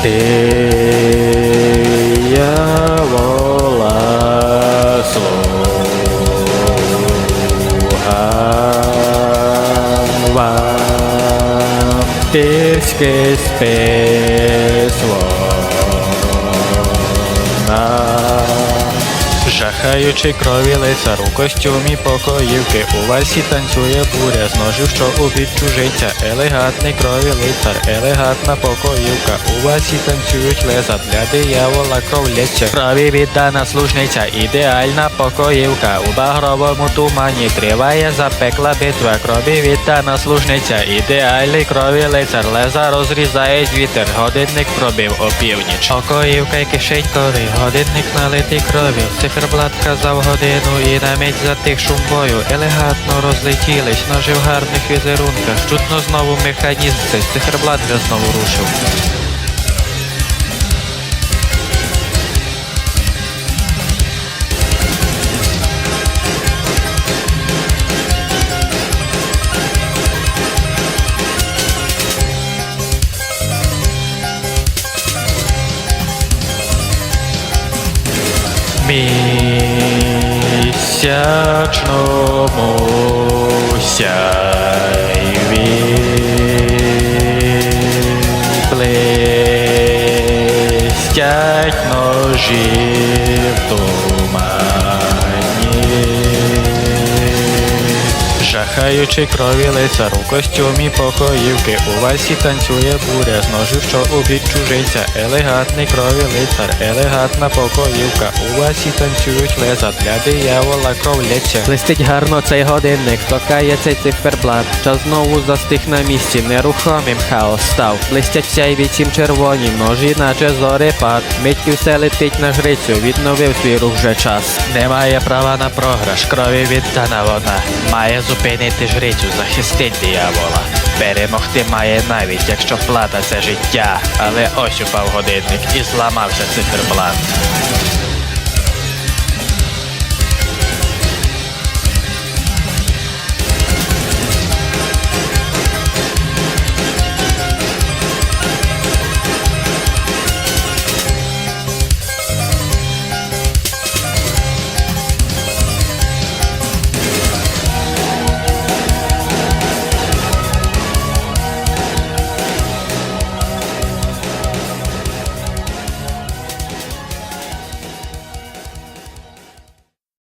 Teia lola sorra Tesques pessoa Já. Жахаючи крові лицар у костюмі покоївки, у вальсі танцює буря з ножів, що уб'ють чужинця. Елегантний крові лицар, елегантна покоївка. У вальсі танцюють леза для диявола кровляться. Крові віддана служниця, ідеальна покоївка. У багровому тумані триває запекла битва. Крові віддана служниця, ідеальний крові лицар. Леза розрізає вітер. Годинник пробив опівніч. Покоївка й кишеньковий, годинник налитий кров'ю. Циферблат казав годину і на мить затих шум бою. Елегантно розлетілись, ножи в гарних візерунках. Чутно знову механізм, цей циферблат вже знову рушив. Місячному сяйві блистять ножі в тумані. Жахаючи крові лицар у костюмі покоївки, у вальсі танцює буря з ножів, що уб'ють чужинця. Елегантний крові лицар, елегантна покоївка. У вальсі танцюють леза для диявола кровляться. Блистить гарно цей годинник, торкає цей циферблат. Час знову застиг на місці, нерухомим хаос став. Блистять всяй цім червоні, ножі, наче зорепад. Миттю все летить на грицю, відновив свій рух вже час. Немає права на програш, крові віддана вона. Має зупинити жрицю, захистить диявола. Перемогти має навіть, якщо плата це життя. Але ось упав годинник і зламався циферблат.